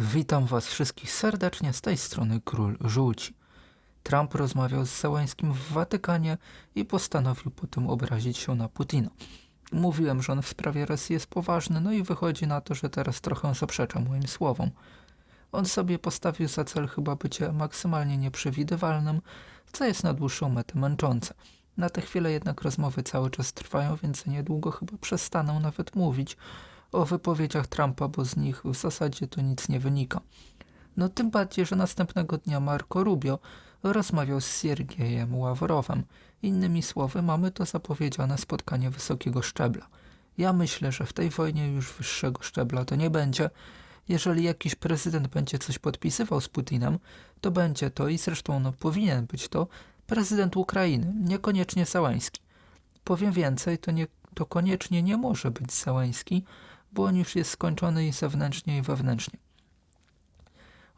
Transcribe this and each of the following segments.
Witam Was wszystkich serdecznie z tej strony Król Żółci. Trump rozmawiał z Zełańskim w Watykanie i postanowił po tym obrazić się na Putina. Mówiłem, że on w sprawie Rosji jest poważny, no i wychodzi na to, że teraz trochę zaprzecza moim słowom. On sobie postawił za cel chyba bycie maksymalnie nieprzewidywalnym, co jest na dłuższą metę męczące. Na tę chwilę jednak rozmowy cały czas trwają, więc niedługo chyba przestanę nawet mówić o wypowiedziach Trumpa, bo z nich w zasadzie to nic nie wynika. No tym bardziej, że następnego dnia Marco Rubio rozmawiał z Siergiejem Ławrowem. Innymi słowy, mamy to zapowiedziane spotkanie wysokiego szczebla. Ja myślę, że w tej wojnie już wyższego szczebla to nie będzie. Jeżeli jakiś prezydent będzie coś podpisywał z Putinem, to będzie to i zresztą no, powinien być to prezydent Ukrainy, niekoniecznie Załański. Powiem więcej, to, nie, to koniecznie nie może być Załański, bo on już jest skończony i zewnętrznie i wewnętrznie.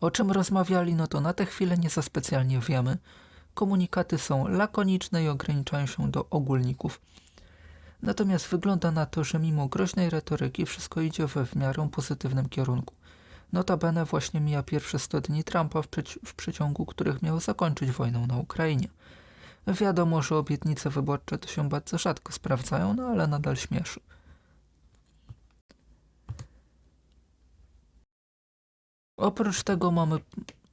O czym rozmawiali, no to na tę chwilę nie za specjalnie wiemy. Komunikaty są lakoniczne i ograniczają się do ogólników. Natomiast wygląda na to, że mimo groźnej retoryki wszystko idzie we w miarę pozytywnym kierunku. Notabene właśnie mija pierwsze 100 dni Trumpa, w, przeci w przeciągu których miał zakończyć wojnę na Ukrainie. Wiadomo, że obietnice wyborcze to się bardzo rzadko sprawdzają, no ale nadal śmieszy. Oprócz tego mamy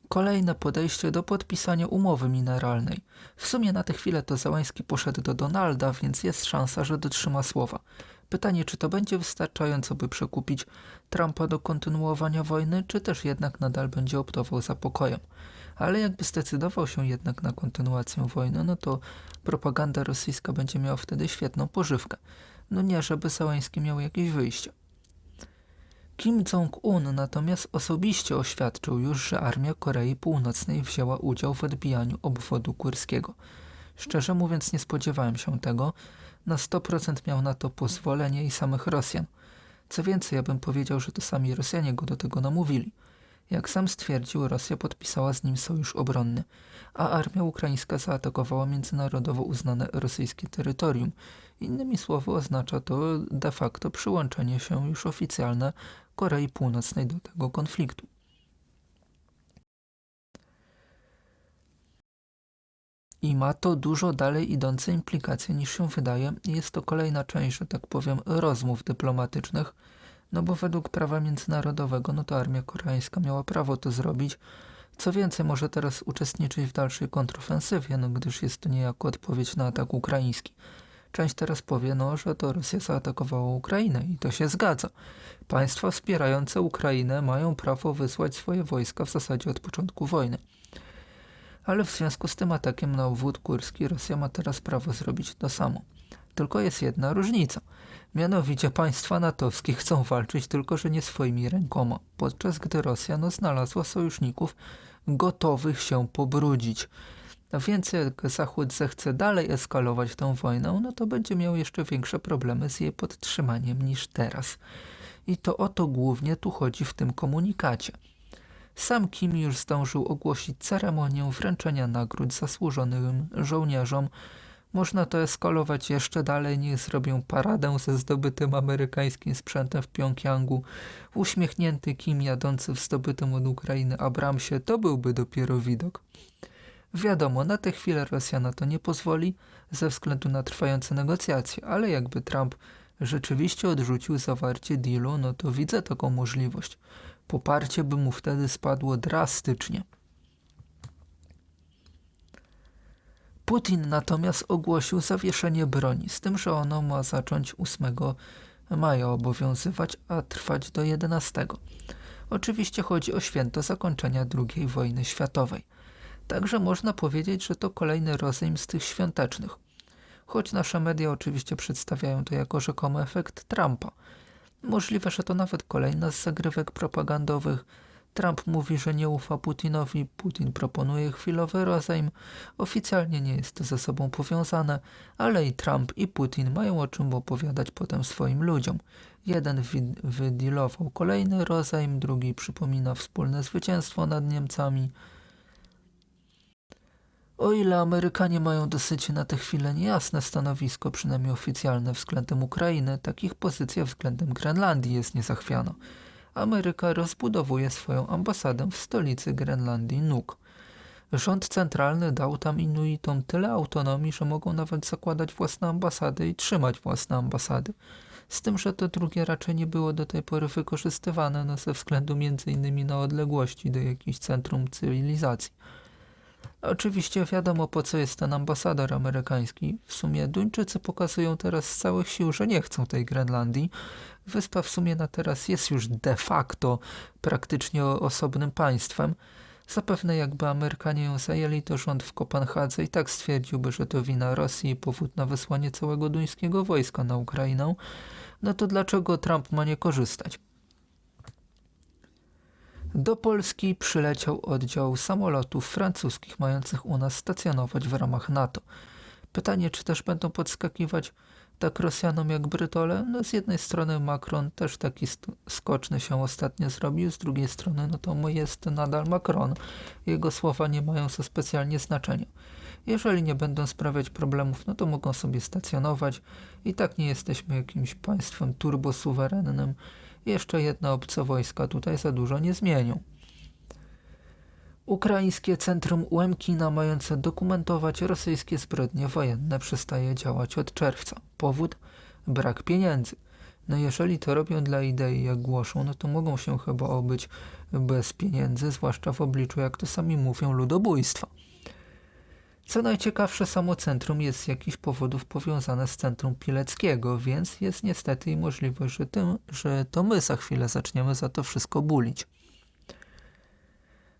kolejne podejście do podpisania umowy mineralnej. W sumie na tę chwilę to Załański poszedł do Donalda, więc jest szansa, że dotrzyma słowa. Pytanie, czy to będzie wystarczająco, by przekupić Trumpa do kontynuowania wojny, czy też jednak nadal będzie optował za pokojem. Ale jakby zdecydował się jednak na kontynuację wojny, no to propaganda rosyjska będzie miała wtedy świetną pożywkę. No nie, żeby Załański miał jakieś wyjście. Kim Jong-un natomiast osobiście oświadczył już, że armia Korei Północnej wzięła udział w odbijaniu obwodu kurskiego. Szczerze mówiąc nie spodziewałem się tego. Na 100% miał na to pozwolenie i samych Rosjan. Co więcej, ja bym powiedział, że to sami Rosjanie go do tego namówili. Jak sam stwierdził, Rosja podpisała z nim sojusz obronny, a armia ukraińska zaatakowała międzynarodowo uznane rosyjskie terytorium. Innymi słowy oznacza to de facto przyłączenie się już oficjalne Korei Północnej do tego konfliktu. I ma to dużo dalej idące implikacje niż się wydaje. Jest to kolejna część, że tak powiem, rozmów dyplomatycznych, no bo według prawa międzynarodowego, no to armia koreańska miała prawo to zrobić. Co więcej, może teraz uczestniczyć w dalszej kontrofensywie, no gdyż jest to niejako odpowiedź na atak ukraiński. Część teraz powie, no, że to Rosja zaatakowała Ukrainę i to się zgadza. Państwa wspierające Ukrainę mają prawo wysłać swoje wojska w zasadzie od początku wojny. Ale w związku z tym atakiem na obwód kurski Rosja ma teraz prawo zrobić to samo. Tylko jest jedna różnica. Mianowicie państwa natowskie chcą walczyć tylko, że nie swoimi rękoma, podczas gdy Rosja no, znalazła sojuszników gotowych się pobrudzić. A więc jak Zachód zechce dalej eskalować tę wojnę, no to będzie miał jeszcze większe problemy z jej podtrzymaniem niż teraz. I to o to głównie tu chodzi w tym komunikacie. Sam Kim już zdążył ogłosić ceremonię wręczenia nagród zasłużonym żołnierzom. Można to eskalować jeszcze dalej, niech zrobią paradę ze zdobytym amerykańskim sprzętem w Pjongjangu. Uśmiechnięty Kim jadący w zdobytym od Ukrainy Abramsie to byłby dopiero widok. Wiadomo, na tę chwilę Rosja na to nie pozwoli ze względu na trwające negocjacje, ale jakby Trump rzeczywiście odrzucił zawarcie dealu, no to widzę taką możliwość. Poparcie by mu wtedy spadło drastycznie. Putin natomiast ogłosił zawieszenie broni, z tym, że ono ma zacząć 8 maja obowiązywać, a trwać do 11. Oczywiście chodzi o święto zakończenia II wojny światowej. Także można powiedzieć, że to kolejny rozejm z tych świątecznych. Choć nasze media oczywiście przedstawiają to jako rzekomy efekt Trumpa. Możliwe, że to nawet kolejna z zagrywek propagandowych. Trump mówi, że nie ufa Putinowi, Putin proponuje chwilowy rozejm. Oficjalnie nie jest to ze sobą powiązane, ale i Trump i Putin mają o czym opowiadać potem swoim ludziom. Jeden wydealował kolejny rozejm, drugi przypomina wspólne zwycięstwo nad Niemcami. O ile Amerykanie mają dosyć na tę chwilę niejasne stanowisko, przynajmniej oficjalne względem Ukrainy, tak ich pozycja względem Grenlandii jest niezachwiana. Ameryka rozbudowuje swoją ambasadę w stolicy Grenlandii Nuuk. Rząd centralny dał tam Inuitom tyle autonomii, że mogą nawet zakładać własne ambasady i trzymać własne ambasady. Z tym, że to drugie raczej nie było do tej pory wykorzystywane no, ze względu innymi na odległości do jakichś centrum cywilizacji. Oczywiście wiadomo po co jest ten ambasador amerykański. W sumie Duńczycy pokazują teraz z całych sił, że nie chcą tej Grenlandii. Wyspa w sumie na teraz jest już de facto praktycznie osobnym państwem. Zapewne jakby Amerykanie ją zajęli, to rząd w Kopenhadze i tak stwierdziłby, że to wina Rosji i powód na wysłanie całego duńskiego wojska na Ukrainę. No to dlaczego Trump ma nie korzystać? Do Polski przyleciał oddział samolotów francuskich mających u nas stacjonować w ramach NATO. Pytanie, czy też będą podskakiwać tak Rosjanom jak Brytole? No z jednej strony Macron też taki skoczny się ostatnio zrobił, z drugiej strony no to jest nadal Macron. Jego słowa nie mają za specjalnie znaczenia. Jeżeli nie będą sprawiać problemów, no to mogą sobie stacjonować. I tak nie jesteśmy jakimś państwem turbosuwerennym. Jeszcze jedna obce wojska tutaj za dużo nie zmienią. Ukraińskie Centrum Łemkina mające dokumentować rosyjskie zbrodnie wojenne przestaje działać od czerwca. Powód? Brak pieniędzy. No jeżeli to robią dla idei, jak głoszą, no to mogą się chyba obyć bez pieniędzy, zwłaszcza w obliczu, jak to sami mówią, ludobójstwa. Co najciekawsze, samo centrum jest z jakichś powodów powiązane z centrum Pileckiego, więc jest niestety i możliwość, że, tym, że to my za chwilę zaczniemy za to wszystko bulić.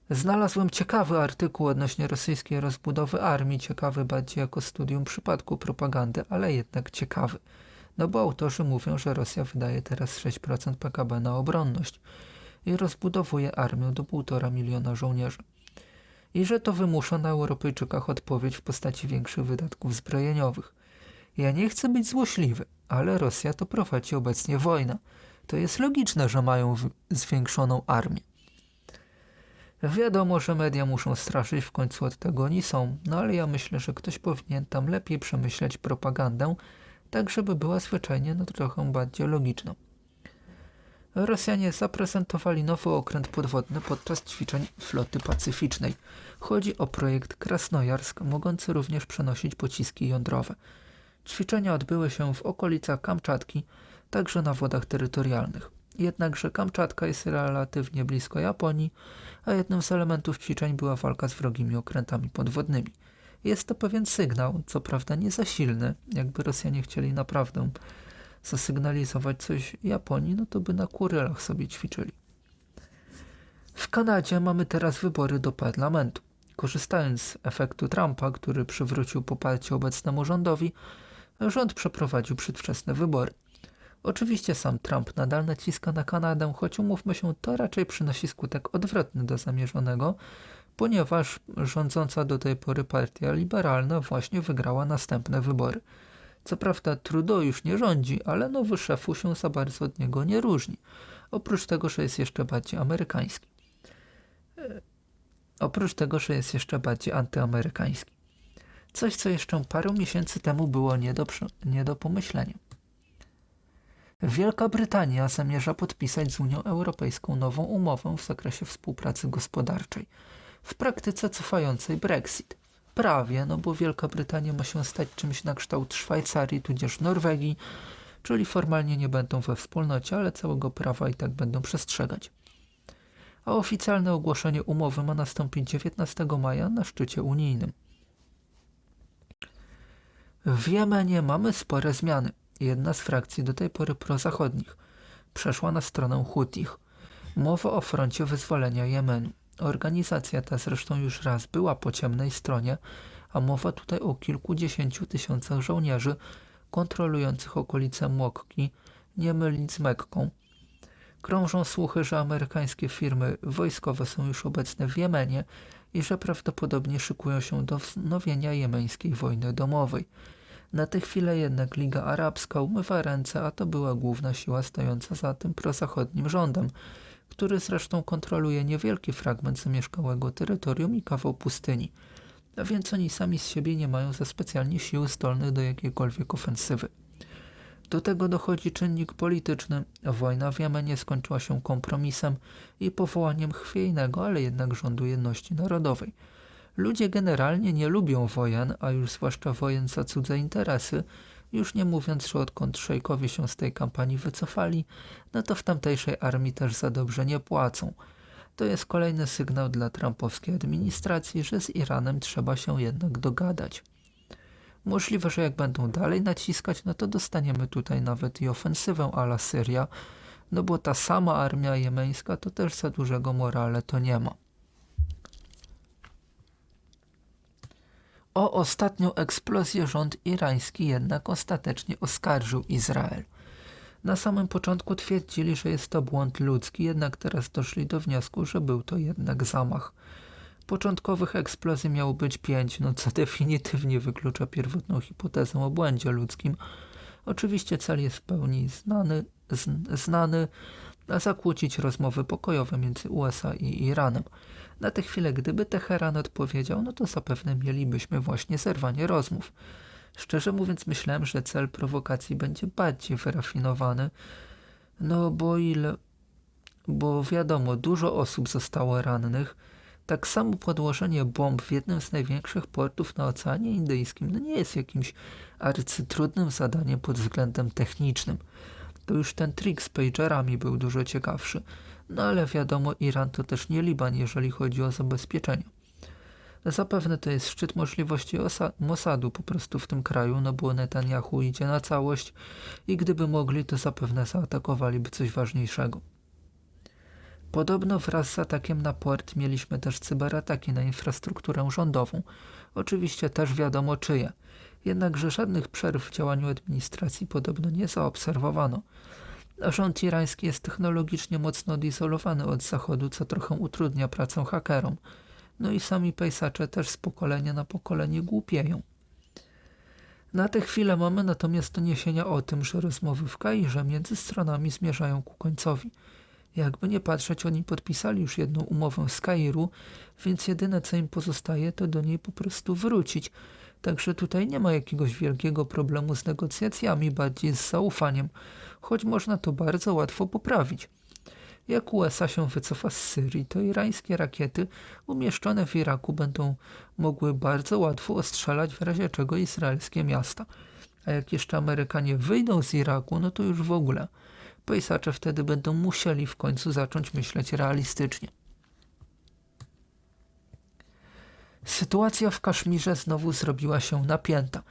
Znalazłem ciekawy artykuł odnośnie rosyjskiej rozbudowy armii, ciekawy bardziej jako studium przypadku propagandy, ale jednak ciekawy. No bo autorzy mówią, że Rosja wydaje teraz 6% PKB na obronność i rozbudowuje armię do 1,5 miliona żołnierzy i że to wymusza na Europejczykach odpowiedź w postaci większych wydatków zbrojeniowych. Ja nie chcę być złośliwy, ale Rosja to prowadzi obecnie wojna. To jest logiczne, że mają zwiększoną armię. Wiadomo, że media muszą straszyć, w końcu od tego oni są, no ale ja myślę, że ktoś powinien tam lepiej przemyśleć propagandę, tak żeby była zwyczajnie no trochę bardziej logiczna. Rosjanie zaprezentowali nowy okręt podwodny podczas ćwiczeń floty pacyficznej. Chodzi o projekt Krasnojarsk, mogący również przenosić pociski jądrowe. Ćwiczenia odbyły się w okolicach Kamczatki, także na wodach terytorialnych. Jednakże Kamczatka jest relatywnie blisko Japonii, a jednym z elementów ćwiczeń była walka z wrogimi okrętami podwodnymi. Jest to pewien sygnał, co prawda nie za silny, jakby Rosjanie chcieli naprawdę zasygnalizować coś Japonii, no to by na Kurylach sobie ćwiczyli. W Kanadzie mamy teraz wybory do parlamentu. Korzystając z efektu Trumpa, który przywrócił poparcie obecnemu rządowi, rząd przeprowadził przedwczesne wybory. Oczywiście sam Trump nadal naciska na Kanadę, choć umówmy się, to raczej przynosi skutek odwrotny do zamierzonego, ponieważ rządząca do tej pory partia liberalna właśnie wygrała następne wybory. Co prawda Trudeau już nie rządzi, ale nowy szefu się za bardzo od niego nie różni. Oprócz tego, że jest jeszcze bardziej amerykański. E, oprócz tego, że jest jeszcze bardziej antyamerykański. Coś, co jeszcze parę miesięcy temu było nie do, nie do pomyślenia. Wielka Brytania zamierza podpisać z Unią Europejską nową umowę w zakresie współpracy gospodarczej, w praktyce cofającej Brexit. Prawie, no bo Wielka Brytania ma się stać czymś na kształt Szwajcarii tudzież Norwegii, czyli formalnie nie będą we wspólnocie, ale całego prawa i tak będą przestrzegać. A oficjalne ogłoszenie umowy ma nastąpić 19 maja na szczycie unijnym. W Jemenie mamy spore zmiany. Jedna z frakcji do tej pory prozachodnich przeszła na stronę Hutich. Mowa o froncie wyzwolenia Jemenu. Organizacja ta zresztą już raz była po ciemnej stronie, a mowa tutaj o kilkudziesięciu tysiącach żołnierzy kontrolujących okolice Mokki, nie mylić z Mekką. Krążą słuchy, że amerykańskie firmy wojskowe są już obecne w Jemenie i że prawdopodobnie szykują się do wznowienia jemeńskiej wojny domowej. Na tę chwilę jednak Liga Arabska umywa ręce, a to była główna siła stojąca za tym prozachodnim rządem, który zresztą kontroluje niewielki fragment zamieszkałego terytorium i kawał pustyni, a więc oni sami z siebie nie mają za specjalnie sił zdolnych do jakiejkolwiek ofensywy. Do tego dochodzi czynnik polityczny. Wojna w Jemenie skończyła się kompromisem i powołaniem chwiejnego, ale jednak rządu jedności narodowej. Ludzie generalnie nie lubią wojen, a już zwłaszcza wojen za cudze interesy, już nie mówiąc, że odkąd szejkowie się z tej kampanii wycofali, no to w tamtejszej armii też za dobrze nie płacą. To jest kolejny sygnał dla trumpowskiej administracji, że z Iranem trzeba się jednak dogadać. Możliwe, że jak będą dalej naciskać, no to dostaniemy tutaj nawet i ofensywę ala Syria, no bo ta sama armia jemeńska to też za dużego morale to nie ma. O ostatnią eksplozję rząd irański jednak ostatecznie oskarżył Izrael. Na samym początku twierdzili, że jest to błąd ludzki, jednak teraz doszli do wniosku, że był to jednak zamach. Początkowych eksplozji miało być pięć, no co definitywnie wyklucza pierwotną hipotezę o błędzie ludzkim. Oczywiście cel jest w pełni znany, znany a zakłócić rozmowy pokojowe między USA i Iranem. Na tę chwilę, gdyby Teheran odpowiedział, no to zapewne mielibyśmy właśnie zerwanie rozmów. Szczerze mówiąc, myślałem, że cel prowokacji będzie bardziej wyrafinowany, no bo ile. Bo wiadomo, dużo osób zostało rannych. Tak samo podłożenie bomb w jednym z największych portów na Oceanie Indyjskim no nie jest jakimś arcytrudnym zadaniem pod względem technicznym. To już ten trik z pagerami był dużo ciekawszy. No ale wiadomo, Iran to też nie Liban, jeżeli chodzi o zabezpieczenia. Zapewne to jest szczyt możliwości Mossadu po prostu w tym kraju, no bo Netanyahu idzie na całość i gdyby mogli, to zapewne zaatakowaliby coś ważniejszego. Podobno wraz z atakiem na port mieliśmy też cyberataki na infrastrukturę rządową. Oczywiście też wiadomo czyje. Jednakże żadnych przerw w działaniu administracji podobno nie zaobserwowano. Rząd irański jest technologicznie mocno odizolowany od zachodu, co trochę utrudnia pracę hakerom. No i sami pejsacze też z pokolenia na pokolenie głupieją. Na tę chwilę mamy natomiast doniesienia o tym, że rozmowy w Kairze między stronami zmierzają ku końcowi. Jakby nie patrzeć, oni podpisali już jedną umowę z Kairu, więc jedyne co im pozostaje to do niej po prostu wrócić. Także tutaj nie ma jakiegoś wielkiego problemu z negocjacjami, bardziej z zaufaniem, choć można to bardzo łatwo poprawić. Jak USA się wycofa z Syrii, to irańskie rakiety umieszczone w Iraku będą mogły bardzo łatwo ostrzelać w razie czego izraelskie miasta. A jak jeszcze Amerykanie wyjdą z Iraku, no to już w ogóle. Pejsacze wtedy będą musieli w końcu zacząć myśleć realistycznie. Sytuacja w Kaszmirze znowu zrobiła się napięta.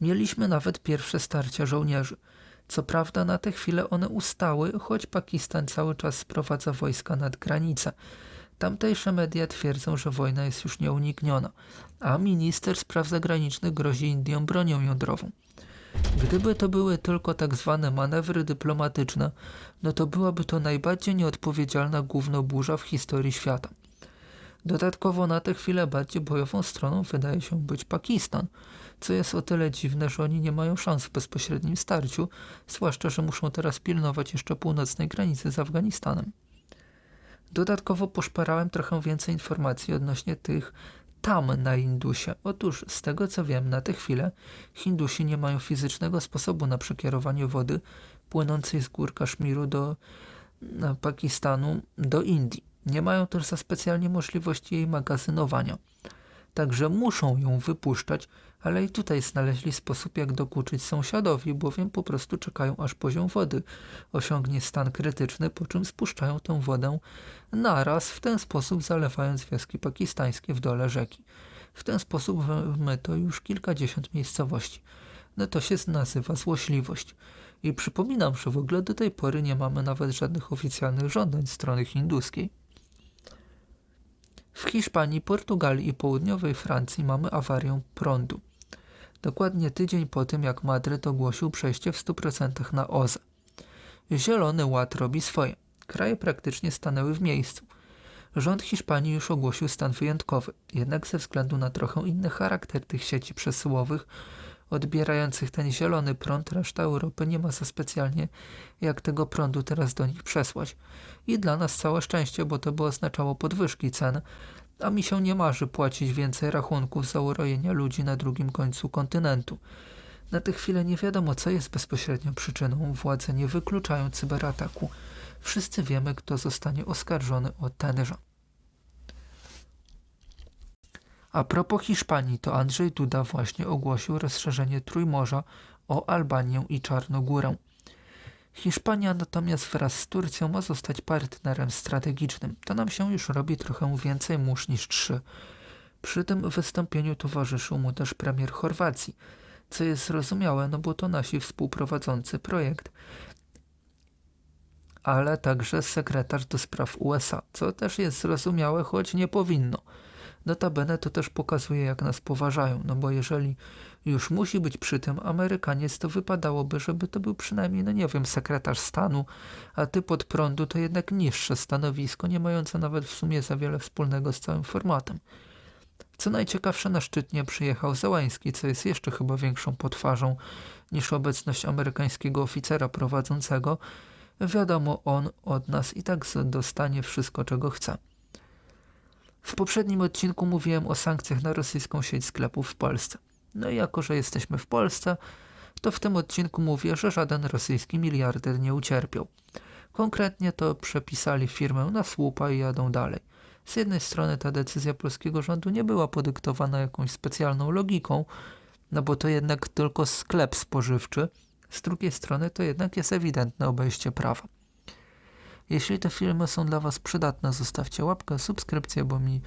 Mieliśmy nawet pierwsze starcia żołnierzy. Co prawda na tę chwilę one ustały, choć Pakistan cały czas sprowadza wojska nad granicę. Tamtejsze media twierdzą, że wojna jest już nieunikniona, a minister spraw zagranicznych grozi Indiom bronią jądrową. Gdyby to były tylko tak zwane manewry dyplomatyczne, no to byłaby to najbardziej nieodpowiedzialna głównoburza w historii świata. Dodatkowo na tę chwilę bardziej bojową stroną wydaje się być Pakistan, co jest o tyle dziwne, że oni nie mają szans w bezpośrednim starciu, zwłaszcza, że muszą teraz pilnować jeszcze północnej granicy z Afganistanem. Dodatkowo poszperałem trochę więcej informacji odnośnie tych tam na Indusie. Otóż, z tego co wiem, na tę chwilę Hindusi nie mają fizycznego sposobu na przekierowanie wody płynącej z gór Kaszmiru do Pakistanu do Indii. Nie mają też za specjalnie możliwości jej magazynowania. Także muszą ją wypuszczać, ale i tutaj znaleźli sposób jak dokuczyć sąsiadowi, bowiem po prostu czekają aż poziom wody osiągnie stan krytyczny, po czym spuszczają tę wodę naraz, w ten sposób zalewając wioski pakistańskie w dole rzeki. W ten sposób my to już kilkadziesiąt miejscowości. No to się nazywa złośliwość. I przypominam, że w ogóle do tej pory nie mamy nawet żadnych oficjalnych żądań strony hinduskiej. W Hiszpanii, Portugalii i południowej Francji mamy awarię prądu. Dokładnie tydzień po tym, jak Madryt ogłosił przejście w 100% na OZE. Zielony Ład robi swoje. Kraje praktycznie stanęły w miejscu. Rząd Hiszpanii już ogłosił stan wyjątkowy, jednak ze względu na trochę inny charakter tych sieci przesyłowych, odbierających ten zielony prąd, reszta Europy nie ma za specjalnie jak tego prądu teraz do nich przesłać. I dla nas całe szczęście, bo to by oznaczało podwyżki cen, a mi się nie marzy płacić więcej rachunków za urojenia ludzi na drugim końcu kontynentu. Na tę chwilę nie wiadomo, co jest bezpośrednią przyczyną. Władze nie wykluczają cyberataku. Wszyscy wiemy, kto zostanie oskarżony o tenże. A propos Hiszpanii, to Andrzej Duda właśnie ogłosił rozszerzenie Trójmorza o Albanię i Czarnogórę. Hiszpania natomiast wraz z Turcją ma zostać partnerem strategicznym. To nam się już robi trochę więcej mórz niż trzy. Przy tym wystąpieniu towarzyszył mu też premier Chorwacji, co jest zrozumiałe, no bo to nasi współprowadzący projekt, ale także sekretarz do spraw USA, co też jest zrozumiałe, choć nie powinno. Notabene to też pokazuje, jak nas poważają, no bo jeżeli już musi być przy tym Amerykaniec, to wypadałoby, żeby to był przynajmniej, no nie wiem, sekretarz stanu, a ty pod prądu to jednak niższe stanowisko, nie mające nawet w sumie za wiele wspólnego z całym formatem. Co najciekawsze, na szczyt nie przyjechał Załański, co jest jeszcze chyba większą potwarzą niż obecność amerykańskiego oficera prowadzącego. Wiadomo, on od nas i tak dostanie wszystko, czego chce. W poprzednim odcinku mówiłem o sankcjach na rosyjską sieć sklepów w Polsce. No i jako, że jesteśmy w Polsce, to w tym odcinku mówię, że żaden rosyjski miliarder nie ucierpiał. Konkretnie to przepisali firmę na słupa i jadą dalej. Z jednej strony ta decyzja polskiego rządu nie była podyktowana jakąś specjalną logiką, no bo to jednak tylko sklep spożywczy, z drugiej strony to jednak jest ewidentne obejście prawa. Jeśli te filmy są dla Was przydatne, zostawcie łapkę, subskrypcję, bo mi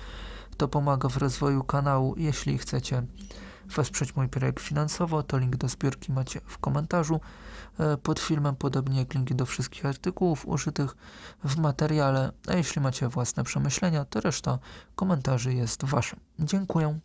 to pomaga w rozwoju kanału. Jeśli chcecie wesprzeć mój projekt finansowo, to link do zbiórki macie w komentarzu e, pod filmem, podobnie jak linki do wszystkich artykułów użytych w materiale. A jeśli macie własne przemyślenia, to reszta komentarzy jest Waszym. Dziękuję.